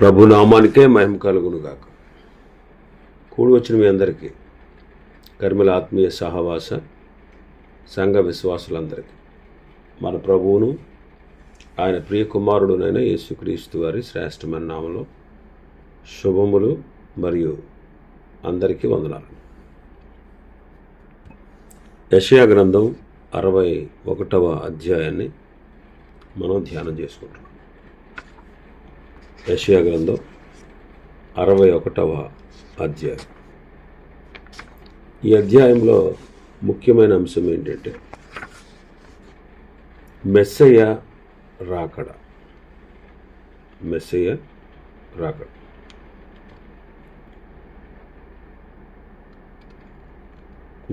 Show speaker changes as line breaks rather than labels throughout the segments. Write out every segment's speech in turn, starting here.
ప్రభు నామానికే మహిమ కలుగును గాక కూడి వచ్చిన మీ అందరికీ కర్మల ఆత్మీయ సహవాస సంఘ విశ్వాసులందరికీ మన ప్రభువును ఆయన ప్రియ కుమారుడునైన యేసుక్రీస్తు వారి శ్రేష్టమైన నామంలో శుభములు మరియు అందరికీ వందనాలు. యషయా గ్రంథం అరవై ఒకటవ అధ్యాయాన్ని మనం ధ్యానం చేసుకుంటున్నాం. యషయా గ్రంథం అరవై ఒకటవ అధ్యాయం. ఈ అధ్యాయంలో ముఖ్యమైన అంశం ఏంటంటే మెస్సయ్య రాకడ. మెస్సయ్య రాకడ.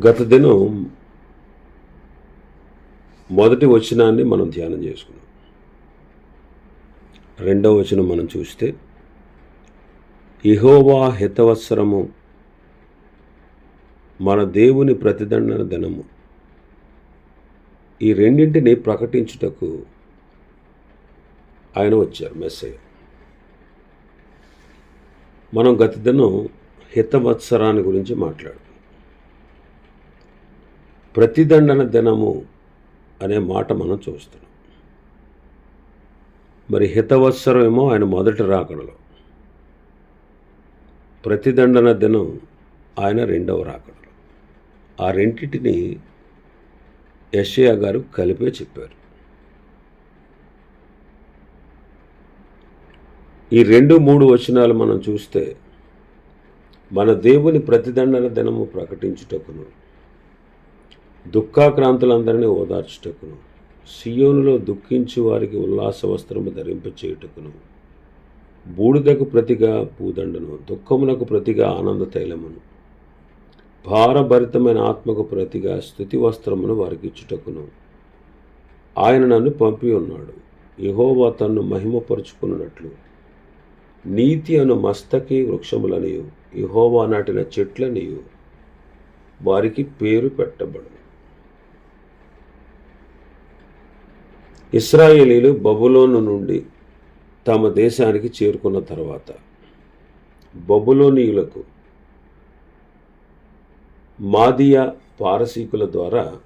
గత దినం మొదటి వచనాన్ని మనం ధ్యానం చేసుకున్నాం. రెండవ వచనం మనం చూస్తే ఇహోవా హితవత్సరము మన దేవుని ప్రతిదండన దినము ఈ రెండింటిని ప్రకటించుటకు ఆయన వచ్చారు మెస్సయ్య. మనం గత దినం హితవత్సరాన్ని గురించి మాట్లాడు. ప్రతిదండన దినము అనే మాట మనం చూస్తున్నాం. మరి హితవత్సరం ఏమో ఆయన మొదటి రాకడలో. ప్రతిదండన దినం ఆయన రెండవ రాకడలో. ఆ రెంటిటిని యషయా గారు కలిపే చెప్పారు. ఈ రెండు మూడు వచనాలు మనం చూస్తే మన దేవుని ప్రతిదండన దినము ప్రకటించుటకును దుఃఖాక్రాంతులందరినీ ఓదార్చుటకును సియోనులో దుఃఖించు వారికి ఉల్లాస వస్త్రము ధరింపచేయుటకును. బూడిదకు ప్రతిగా పూదండను దుఃఖమునకు ప్రతిగా ఆనంద తైలమును. భారభరితమైన ఆత్మకు ప్రతిగా స్థుతి వస్త్రమును వారికి ఇచ్చుటకును ఆయన నన్ను పంపి ఉన్నాడు. యహోవా తన్ను మహిమపరుచుకున్నట్లు నీతి అను మస్తకి వృక్షములనియు యహోవా నాటిన చెట్లనియు వారికి పేరు పెట్టబడు ఇస్రాయేలీలు బబులోను నుండి తమ దేశానికి చేరుకున్న తర్వాత బబులోనీయులకు మాదియా పారసీకుల ద్వారా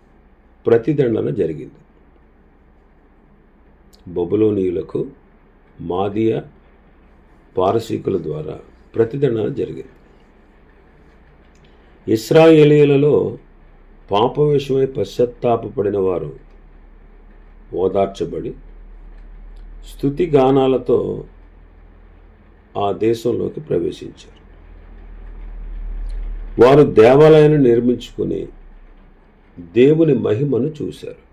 ప్రతిదండన జరిగింది. బబులోనీయులకు మాదియా పారసీకుల ద్వారా ప్రతిదండన జరిగింది. ఇస్రాయేలీలలో పాప విషయమై పశ్చాత్తాపడిన వారు ఓదార్చబడి స్థుతి గానాలతో ఆ దేశంలోకి ప్రవేశించారు. వారు దేవాలయాన్ని నిర్మించుకుని దేవుని మహిమను చూశారు.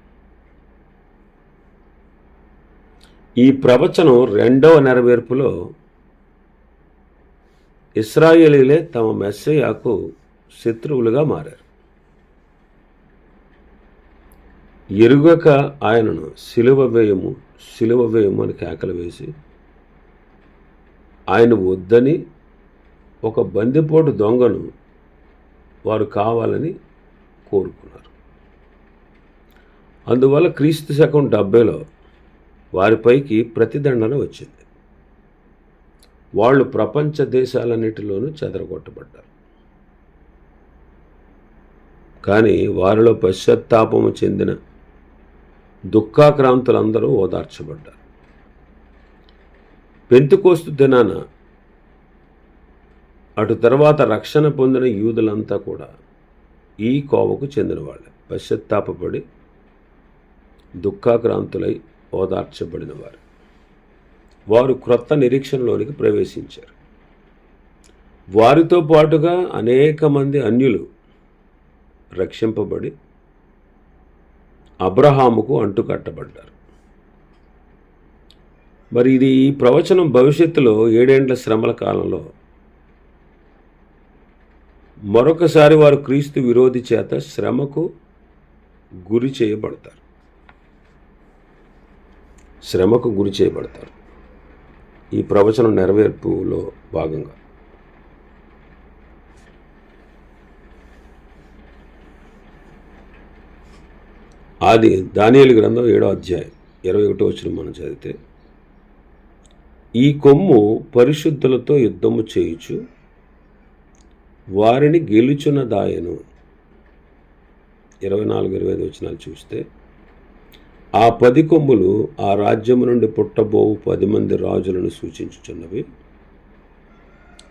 ఈ ప్రవచనం రెండవ నెరవేర్పులో ఇస్రాయేలీలే తమ మెస్సయాకు శత్రువులుగా మారారు. ఎరుగక ఆయనను సిలువ వేయము సిలువ వేయము అని కేకలు వేసి ఆయన వద్దని ఒక బందిపోటు దొంగను వారు కావాలని కోరుకున్నారు. అందువల్ల క్రీస్తు శకం డెబ్బైలో వారిపైకి ప్రతిదండన వచ్చింది. వాళ్ళు ప్రపంచ దేశాలన్నిటిలోనూ చెదరగొట్టబడ్డారు. కానీ వారిలో పశ్చాత్తాపము చెందిన దుఃఖాక్రాంతులందరూ ఓదార్చబడ్డారు. పెంతుకోస్తు దినాన అటు తర్వాత రక్షణ పొందిన యూదులంతా కూడా ఈ కోవకు చెందిన పశ్చత్తాపడి దుఃఖాక్రాంతులై ఓదార్చబడిన వారు వారు క్రొత్త నిరీక్షణలోనికి ప్రవేశించారు. వారితో పాటుగా అనేక మంది అన్యులు రక్షింపబడి అబ్రహాముకు అంటుకట్టబడ్డారు. మరి ఇది ఈ ప్రవచనం భవిష్యత్తులో ఏడేండ్ల శ్రమల కాలంలో మరొకసారి వారు క్రీస్తు విరోధి చేత శ్రమకు గురి చేయబడతారు. శ్రమకు గురి చేయబడతారు. ఈ ప్రవచనం నెరవేర్పులో భాగంగా. ఆది దానియలు గ్రంథం ఏడో అధ్యాయం ఇరవై ఒకటో వచ్చిన మనం చదివితే ఈ కొమ్ము పరిశుద్ధులతో యుద్ధము చేయుచు వారిని గెలుచున దాయను ఇరవై నాలుగు ఇరవై ఐదు వచనాలు చూస్తే ఆ పది కొమ్ములు ఆ రాజ్యము నుండి పుట్టబోవు పది మంది రాజులను సూచించుచున్నవి.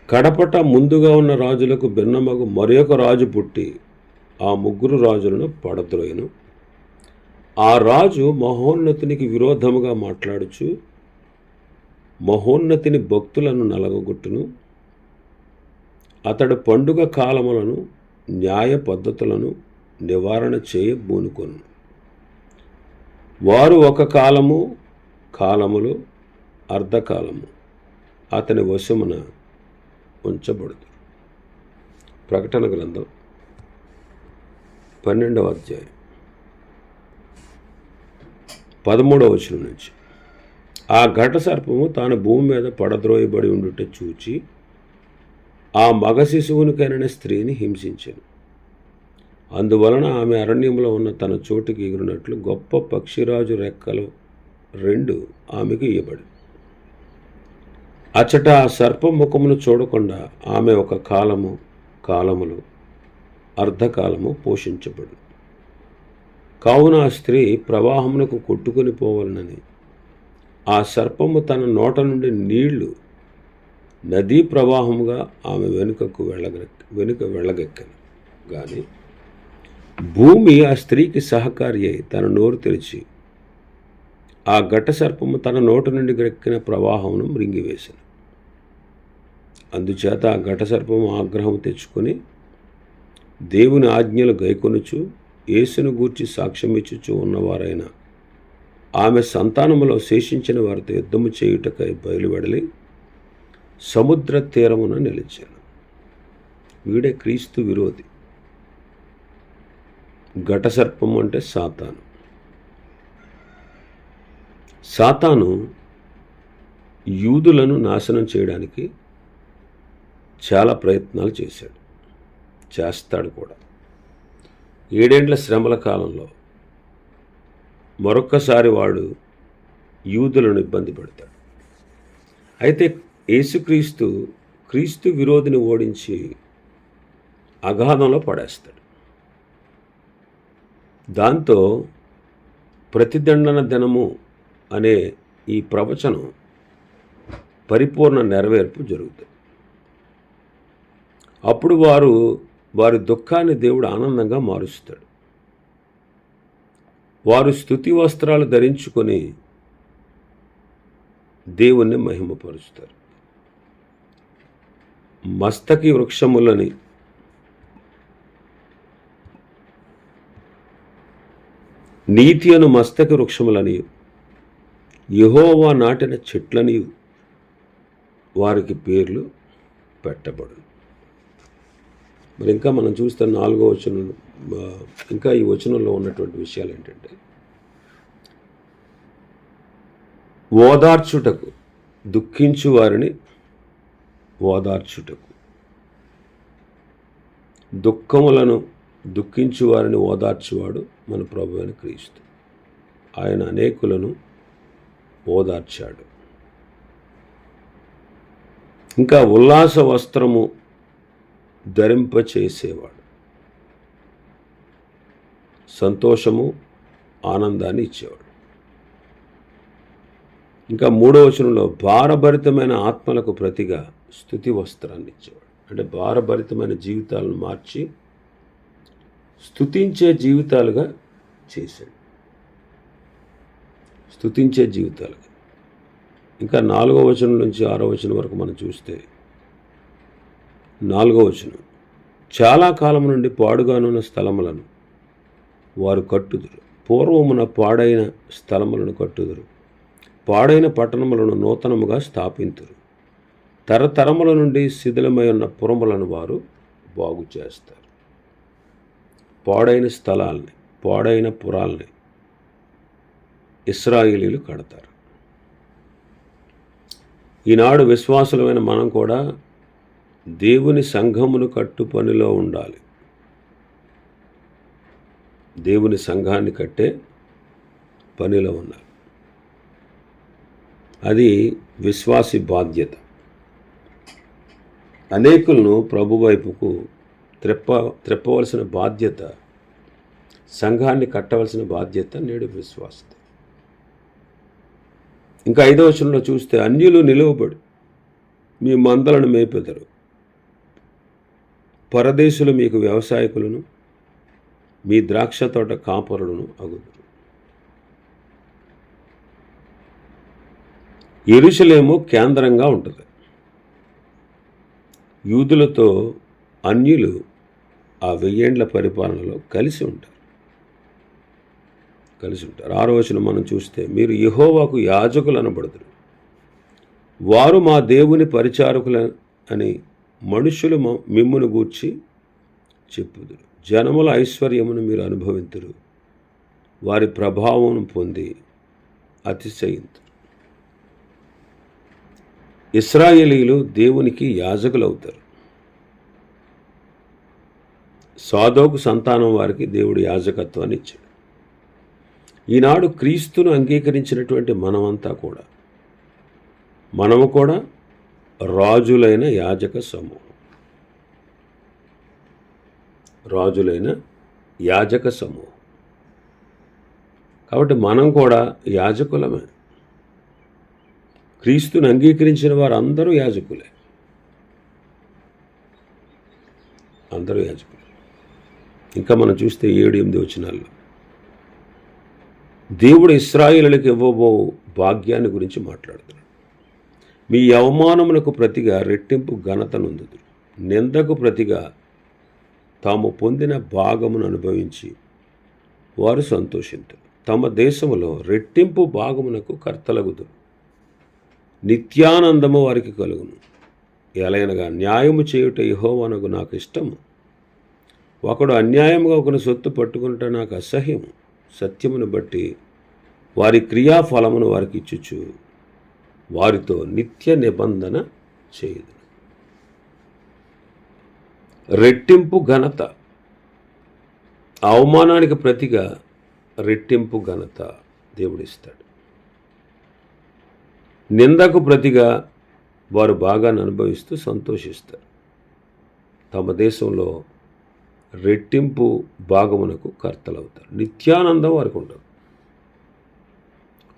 కడపట ముందుగా ఉన్న రాజులకు భిన్నమగు మరొక రాజు పుట్టి ఆ ముగ్గురు రాజులను పడద్రోయను. ఆ రాజు మహోన్నతునికి విరోధముగా మాట్లాడుచు మహోన్నతిని భక్తులను నలగొట్టును అతడు పండుగ కాలములను న్యాయ పద్ధతులను నివారణ చేయ బూనుకొను. వారు ఒక కాలము కాలములు అర్ధకాలము అతని వశమున ఉంచబడదు ప్రకటన గ్రంథం పన్నెండవ అధ్యాయం. పదమూడవ వచనం నుంచి. ఆ ఘట సర్పము తాను భూమి మీద పడద్రోయబడి ఉండుట చూచి ఆ మగ శిశువునికైన స్త్రీని హింసించాను. అందువలన ఆమె అరణ్యంలో ఉన్న తన చోటుకి ఎగిరినట్లు గొప్ప పక్షిరాజు రెక్కలు రెండు ఆమెకు ఇవ్వబడి అచ్చట ఆ సర్ప ముఖమును చూడకుండా ఆమె ఒక కాలము కాలములు అర్ధకాలము పోషించబడు కావున ఆ స్త్రీ ప్రవాహమునకు కొట్టుకుని పోవాలనని. ఆ సర్పము తన నోట నుండి నీళ్ళు నదీ ప్రవాహముగా ఆమె వెనుకకు వెళ్ళగ వెనుక వెళ్ళగెక్కను. కానీ భూమి ఆ స్త్రీకి సహకారి అయి తన నోరు తెరిచి ఆ ఘట సర్పము తన నోట నుండి గ్రెక్కిన ప్రవాహమును మృంగివేశాను అందుచేత ఆ ఘట సర్పము ఆగ్రహం తెచ్చుకొని దేవుని ఆజ్ఞలు గైకొనుచు యేసును గూర్చి సాక్ష్యమిచ్చుచు ఉన్నవారైన ఆమె సంతానములో శేషించిన వారితో యుద్ధము చేయుటకై బయలువెడలి సముద్ర తీరమున నిలిచాను. వీడే క్రీస్తు విరోధి. ఘటసర్పం అంటే సాతాను. సాతాను యూదులను నాశనం చేయడానికి చాలా ప్రయత్నాలు చేశాడు. చేస్తాడు కూడా. ఏడేండ్ల శ్రమల కాలంలో మరొక్కసారి వాడు యూదులను ఇబ్బంది పెడతాడు. అయితే యేసుక్రీస్తు క్రీస్తు విరోధిని ఓడించి అగాధంలో పడేస్తాడు. దాంతో ప్రతిదండన దినము అనే ఈ ప్రవచనం పరిపూర్ణ నెరవేర్పు జరుగుతుంది. అప్పుడు వారు వారి దుఃఖాన్ని దేవుడు ఆనందంగా మారుస్తాడు. వారు స్థుతి వస్త్రాలు ధరించుకొని దేవుణ్ణి మహిమపరుస్తారు. మస్తకి వృక్షములని నీతి అను మస్తకి వృక్షములని యహోవా నాటిన చెట్లని వారికి పేర్లు పెట్టబడు మరి ఇంకా మనం చూస్తే నాలుగో వచనం ఇంకా ఈ వచనంలో ఉన్నటువంటి విషయాలు ఏంటంటే ఓదార్చుటకు దుఃఖించు వారిని ఓదార్చుటకు. దుఃఖములను దుఃఖించు వారిని ఓదార్చువాడు మన ప్రభు అని క్రీస్తు. ఆయన అనేకులను ఓదార్చాడు. ఇంకా ఉల్లాస వస్త్రము ధరింపచేసేవాడు. సంతోషము ఆనందాన్ని ఇచ్చేవాడు. ఇంకా మూడో వచనంలో భారభరితమైన ఆత్మలకు ప్రతిగా స్థుతి వస్త్రాన్ని ఇచ్చేవాడు. అంటే భారభరితమైన జీవితాలను మార్చి స్థుతించే జీవితాలుగా చేశాడు. స్థుతించే జీవితాలుగా. ఇంకా నాలుగో వచనం నుంచి ఆరో వచనం వరకు మనం చూస్తే నాలుగో వచనం. చాలా కాలం నుండి పాడుగానున్న స్థలములను వారు కట్టుదురు. పూర్వమున పాడైన స్థలములను కట్టుదురు. పాడైన పట్టణములను నూతనముగా స్థాపింతురు. తరతరముల నుండి శిథిలమై ఉన్న పురములను వారు బాగు చేస్తారు. పాడైన స్థలాల్ని పాడైన పురాల్ని ఇస్రాయిలీలు కడతారు. ఈనాడు విశ్వాసులమైన మనం కూడా దేవుని సంఘమును కట్టు పనిలో ఉండాలి. దేవుని సంఘాన్ని కట్టే పనిలో ఉండాలి. అది విశ్వాసి బాధ్యత. అనేకులను ప్రభు వైపుకు త్రెప్ప త్రెప్పవలసిన బాధ్యత సంఘాన్ని కట్టవలసిన బాధ్యత నేడు విశ్వాసత ఇంకా ఐదవ వచనంలో చూస్తే అన్యులు నిలువబడి మీ మందలను మేపెదరు. పరదేశులు మీకు వ్యవసాయకులను మీ ద్రాక్ష తోట కాపరులను అగుదురు. ఎరుసలేము కేంద్రంగా ఉంటుంది. యూదులతో అన్యులు ఆ వెయ్యేండ్ల పరిపాలనలో కలిసి ఉంటారు. కలిసి ఉంటారు. ఆరో రోజున మనం చూస్తే మీరు యహోవాకు యాజకులు అనబడదురు వారు మా దేవుని పరిచారకుల అని మనుషులు మ- మిమ్మును గూర్చి చెప్పుదురు. జనముల ఐశ్వర్యమును మీరు అనుభవింతురు. వారి ప్రభావం పొంది అతిశయింతురు. ఇస్రాయేలీలు దేవునికి యాజకులవుతారు. సాదోకు సంతానం వారికి దేవుడు యాజకత్వాన్ని ఇచ్చాడు. ఈనాడు క్రీస్తును అంగీకరించినటువంటి మనమంతా కూడా మనము కూడా రాజులైన యాజక సమూహం. రాజులైన యాజక సమూహం. కాబట్టి మనం కూడా యాజకులమే. క్రీస్తుని అంగీకరించిన వారు అందరూ యాజకులే. అందరూ యాజకులే. ఇంకా మనం చూస్తే ఏడు ఎనిమిది వచనాల్లో. దేవుడు ఇస్రాయిలకు ఇవ్వబో భాగ్యాన్ని గురించి మాట్లాడుతున్నాడు. మీ అవమానమునకు ప్రతిగా రెట్టింపు ఘనతనుందుదురు నిందకు ప్రతిగా తాము పొందిన భాగమును అనుభవించి వారు సంతోషింతురు. తమ దేశములో రెట్టింపు భాగమునకు కర్తలగుదురు. నిత్యానందము వారికి కలుగును. ఎలైనగా న్యాయము చేయుట ఇహోవనకు నాకు ఇష్టము. ఒకడు అన్యాయముగా ఒకని సొత్తు పట్టుకుంటే నాకు అసహ్యము. సత్యమును బట్టి వారి క్రియాఫలమును వారికి ఇచ్చుచు వారితో నిత్య నిబంధన చేయదు రెట్టింపు ఘనత. అవమానానికి ప్రతిగా రెట్టింపు ఘనత దేవుడిస్తాడు. నిందకు ప్రతిగా వారు బాగాను అనుభవిస్తూ సంతోషిస్తారు. తమ దేశంలో రెట్టింపు భాగమునకు కర్తలవుతారు. నిత్యానందం వారికి ఉండదు.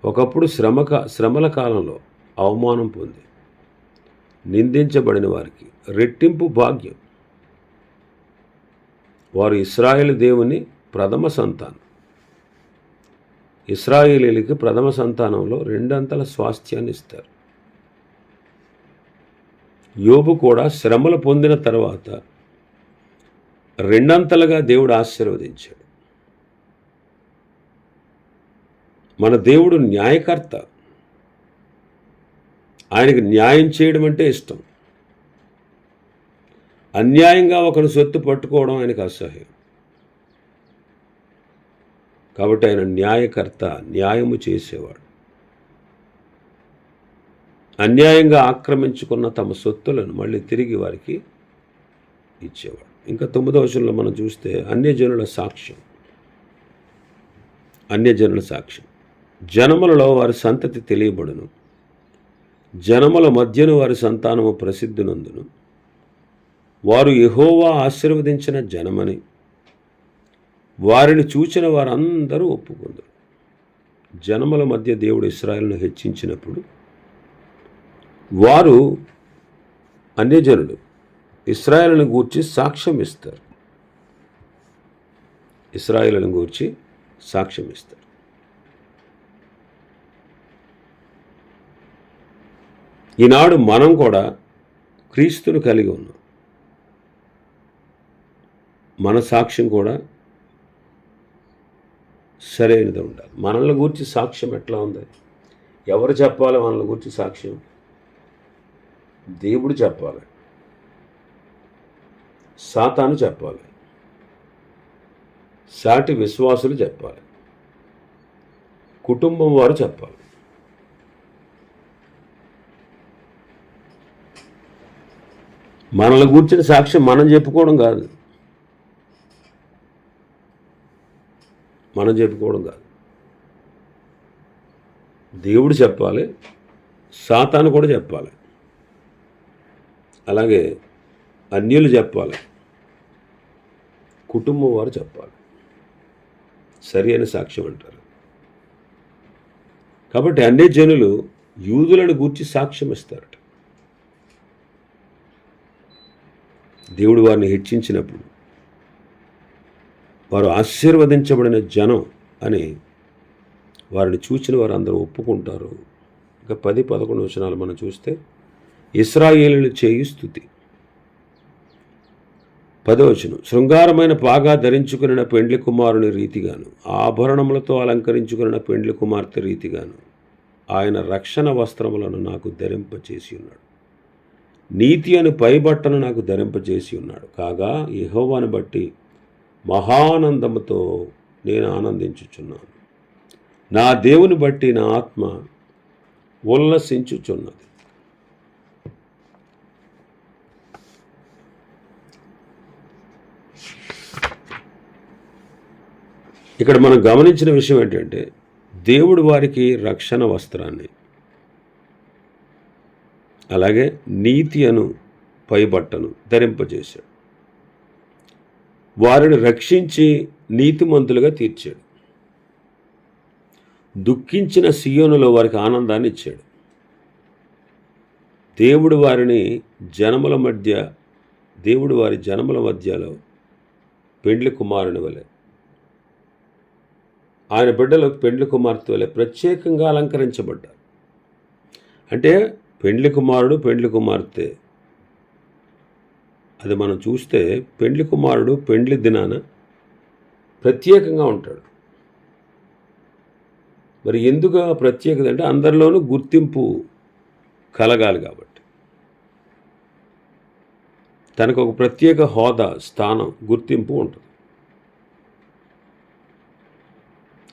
ఒకప్పుడు శ్రమక శ్రమల కాలంలో అవమానం పొంది. నిందించబడిన వారికి రెట్టింపు భాగ్యం. వారు ఇస్రాయేల్ దేవుని ప్రథమ సంతానం. ఇస్రాయేలీలకి ప్రథమ సంతానంలో రెండంతల స్వాస్థ్యాన్ని ఇస్తారు. యోబు కూడా శ్రమలు పొందిన తర్వాత రెండంతలుగా దేవుడు ఆశీర్వదించాడు. మన దేవుడు న్యాయకర్త. ఆయనకి న్యాయం చేయడం అంటే ఇష్టం. అన్యాయంగా ఒకరి సొత్తు పట్టుకోవడం ఆయనకు అసహ్యం. కాబట్టి ఆయన న్యాయకర్త న్యాయము చేసేవాడు. అన్యాయంగా ఆక్రమించుకున్న తమ సొత్తులను మళ్ళీ తిరిగి వారికి ఇచ్చేవాడు. ఇంకా తొమ్మిదవ వచనంలో మనం చూస్తే అన్యజనుల సాక్ష్యం. అన్యజనుల సాక్ష్యం. జనములలో వారి సంతతి తెలియబడును. జనముల మధ్యను వారి సంతానము ప్రసిద్ధినందును. వారు ఎహోవా ఆశీర్వదించిన జనమని వారిని చూచిన వారందరూ ఒప్పుకుందరు. జనముల మధ్య దేవుడు ఇస్రాయల్ను హెచ్చించినప్పుడు వారు అన్యజనులు ఇస్రాయలను గూర్చి సాక్ష్యం ఇస్తారు ఇస్రాయలను గూర్చి సాక్ష్యం ఇస్తారు ఈనాడు మనం కూడా క్రీస్తును కలిగి ఉన్నాం. మన సాక్ష్యం కూడా సరైనది ఉండాలి. మనల్ని గురించి సాక్ష్యం ఎట్లా ఉంది? ఎవరు చెప్పాలి మనల్ని గురించి సాక్ష్యం? దేవుడు చెప్పాలి. సాతాను చెప్పాలి. సాటి విశ్వాసులు చెప్పాలి. కుటుంబం వారు చెప్పాలి. మనల్ని కూర్చుని సాక్ష్యం మనం చెప్పుకోవడం కాదు. మనం చెప్పుకోవడం కాదు. దేవుడు చెప్పాలి సాతాను కూడా చెప్పాలి. అలాగే అన్యులు చెప్పాలి కుటుంబం వారు చెప్పాలి. సరి అని సాక్ష్యం అంటారు. కాబట్టి అన్ని జనులు యూదులను గూర్చి సాక్ష్యం ఇస్తారట. దేవుడు వారిని హెచ్చించినప్పుడు వారు ఆశీర్వదించబడిన జనం అని వారిని చూచిన వారు అందరూ ఒప్పుకుంటారు. ఇక పది పదకొండు వచనాలు మనం చూస్తే ఇస్రాయేలులు చేయు స్థుతి. పదవచనం శృంగారమైన పాగా ధరించుకున్న పెండ్లి కుమారుని రీతిగాను ఆభరణములతో అలంకరించుకున్న పెండ్లి కుమార్తె రీతిగాను ఆయన రక్షణ వస్త్రములను నాకు ధరింపచేసి ఉన్నాడు. నీతి అని పైబట్టను నాకు ధరింపజేసి ఉన్నాడు. కాగా యహోవాను బట్టి మహానందముతో నేను ఆనందించుచున్నాను. నా దేవుని బట్టి నా ఆత్మ ఉల్లసించుచున్నది. ఇక్కడ మనం గమనించిన విషయం ఏంటంటే దేవుడు వారికి రక్షణ వస్త్రాన్ని అలాగే నీతి అను పైబట్టను ధరింపజేశాడు. వారిని రక్షించి నీతిమంతులుగా తీర్చాడు. దుఃఖించిన సియోనులో వారికి ఆనందాన్ని ఇచ్చాడు. దేవుడు వారిని జనముల మధ్య దేవుడు వారి జనముల మధ్యలో పెండ్లి కుమారుని వలె ఆయన బిడ్డలకు పెండ్లి కుమార్తె వలె ప్రత్యేకంగా అలంకరించబడ్డారు. అంటే పెండ్లి కుమారుడు పెండ్లి కుమార్తె. అది మనం చూస్తే పెండ్లి కుమారుడు పెండ్లి దినాన ప్రత్యేకంగా ఉంటాడు. మరి ఎందుకు ప్రత్యేకత అంటే అందరిలోనూ గుర్తింపు కలగాలి కాబట్టి. తనకు ఒక ప్రత్యేక హోదా స్థానం గుర్తింపు ఉంటుంది.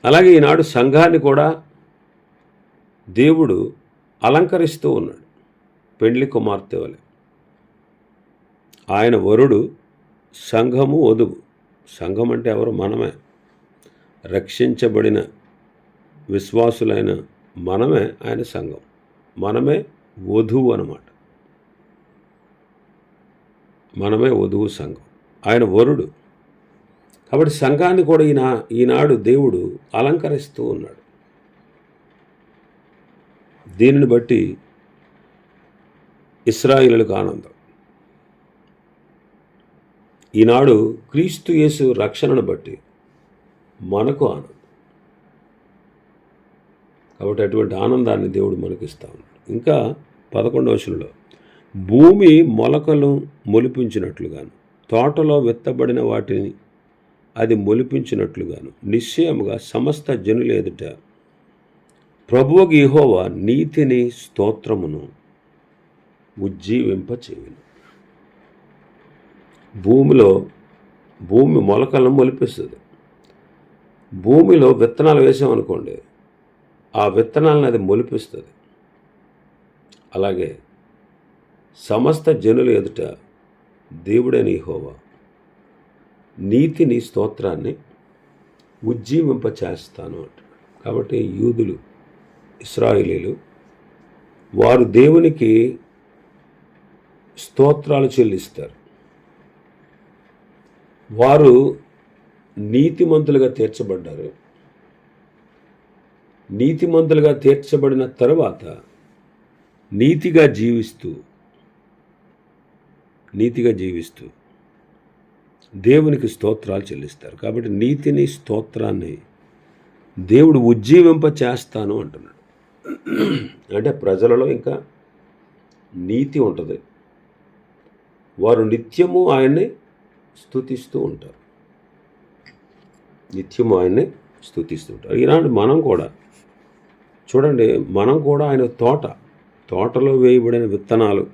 అలాగే ఈనాడు సంఘాన్ని కూడా దేవుడు అలంకరిస్తూ ఉన్నాడు. పెండ్లి కుమార్తె వలె. ఆయన వరుడు సంఘము వధువు. సంఘం అంటే ఎవరు? మనమే. రక్షించబడిన విశ్వాసులైన మనమే ఆయన సంఘం. మనమే వధువు అనమాట మనమే వధువు సంఘం. ఆయన వరుడు. కాబట్టి సంఘాన్ని కూడా ఈనా ఈనాడు దేవుడు అలంకరిస్తూ ఉన్నాడు. దీనిని బట్టి ఇస్రాయిలకు ఆనందం. ఈనాడు క్రీస్తు యేసు రక్షణను బట్టి మనకు ఆనందం. కాబట్టి అటువంటి ఆనందాన్ని దేవుడు మనకి ఉన్నాడు. ఇంకా పదకొండవ వచనంలో భూమి మొలకలు మొలిపించినట్లుగాను తోటలో విత్తబడిన వాటిని అది మొలిపించినట్లుగాను నిశ్చయముగా సమస్త జనులు ఎదుట ప్రభువుకి యెహోవా నీతిని స్తోత్రమును ఉజ్జీవింపచేయను భూమిలో భూమి మొలకలను మొలిపిస్తుంది. భూమిలో విత్తనాలు వేసామనుకోండి ఆ విత్తనాలను అది మొలిపిస్తుంది. అలాగే సమస్త జనుల ఎదుట దేవుడైన హోవా నీతిని స్తోత్రాన్ని ఉజ్జీవింప చేస్తాను అంటాడు కాబట్టి యూదులు ఇస్రాయిలీలు వారు దేవునికి స్తోత్రాలు చెల్లిస్తారు. వారు నీతిమంతులుగా తీర్చబడ్డారు. నీతిమంతులుగా తీర్చబడిన తర్వాత నీతిగా జీవిస్తూ నీతిగా జీవిస్తూ దేవునికి స్తోత్రాలు చెల్లిస్తారు. కాబట్టి నీతిని స్తోత్రాన్ని దేవుడు ఉజ్జీవింప చేస్తాను అంటున్నాడు. అంటే ప్రజలలో ఇంకా నీతి ఉంటుంది. వారు నిత్యము ఆయన్ని స్థుతిస్తూ ఉంటారు. నిత్యము ఆయన్ని స్థుతిస్తుంటారు ఉంటారు. ఈనాడు మనం కూడా చూడండి మనం కూడా ఆయన తోట తోటలో వేయబడిన విత్తనాలు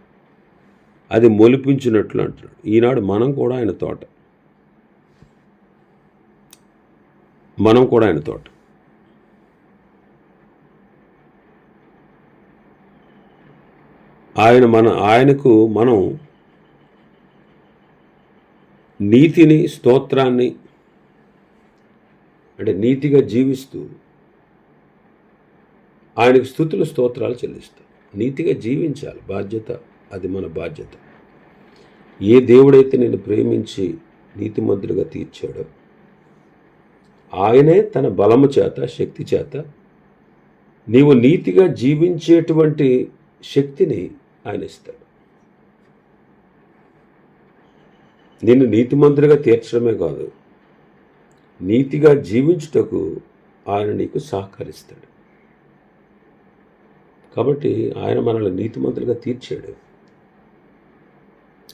అది మొలిపించినట్లు అంటున్నాడు. ఈనాడు మనం కూడా ఆయన తోట. మనం కూడా ఆయన తోట. ఆయన మన ఆయనకు మనం నీతిని స్తోత్రాన్ని అంటే నీతిగా జీవిస్తూ ఆయనకు స్థుతులు స్తోత్రాలు చెల్లిస్తాం. నీతిగా జీవించాలి. బాధ్యత అది మన బాధ్యత. ఏ దేవుడైతే నేను ప్రేమించి నీతిమంతుడిగా తీర్చాడో ఆయనే తన బలము చేత శక్తి చేత నీవు నీతిగా జీవించేటువంటి శక్తిని ఆయన ఇస్తాడు. నిన్ను నీతిమంతుడిగా తీర్చడమే కాదు నీతిగా జీవించుటకు ఆయన నీకు సహకరిస్తాడు. కాబట్టి ఆయన మనల్ని నీతిమంతులుగా తీర్చాడు.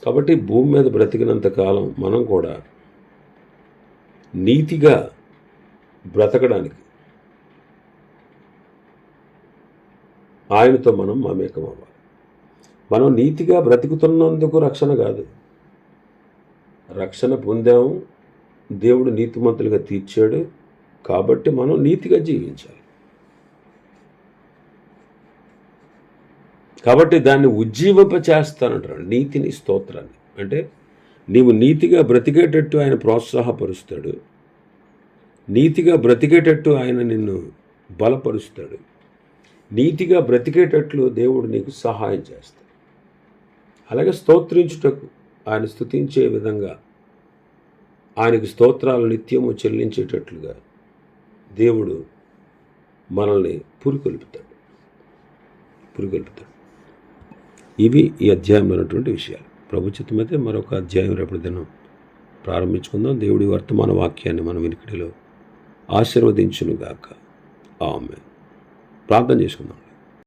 కాబట్టి భూమి మీద బ్రతికినంత కాలం మనం కూడా నీతిగా బ్రతకడానికి ఆయనతో మనం మమేకం అవ్వాలి మనం నీతిగా బ్రతుకుతున్నందుకు రక్షణ కాదు. రక్షణ పొందాము దేవుడు నీతిమంతులుగా తీర్చాడు. కాబట్టి మనం నీతిగా జీవించాలి. కాబట్టి దాన్ని ఉజ్జీవింప చేస్తానంటాడు నీతిని స్తోత్రాన్ని. అంటే నీవు నీతిగా బ్రతికేటట్టు ఆయన ప్రోత్సాహపరుస్తాడు. నీతిగా బ్రతికేటట్టు ఆయన నిన్ను బలపరుస్తాడు. నీతిగా బ్రతికేటట్లు దేవుడు నీకు సహాయం చేస్తాడు. అలాగే స్తోత్రించుటకు ఆయన స్థుతించే విధంగా ఆయనకి స్తోత్రాలు నిత్యము చెల్లించేటట్లుగా దేవుడు మనల్ని పురికొల్పుతాడు. పురికొల్పుతాడు. ఇవి ఈ అధ్యాయమైనటువంటి విషయాలు. ప్రభు మరొక అధ్యాయం రేపటి దినం ప్రారంభించుకుందాం. దేవుడి వర్తమాన వాక్యాన్ని మన వినికిడిలో ఆశీర్వదించునుగాక. ఆమె ప్రార్థన చేసుకుందాం.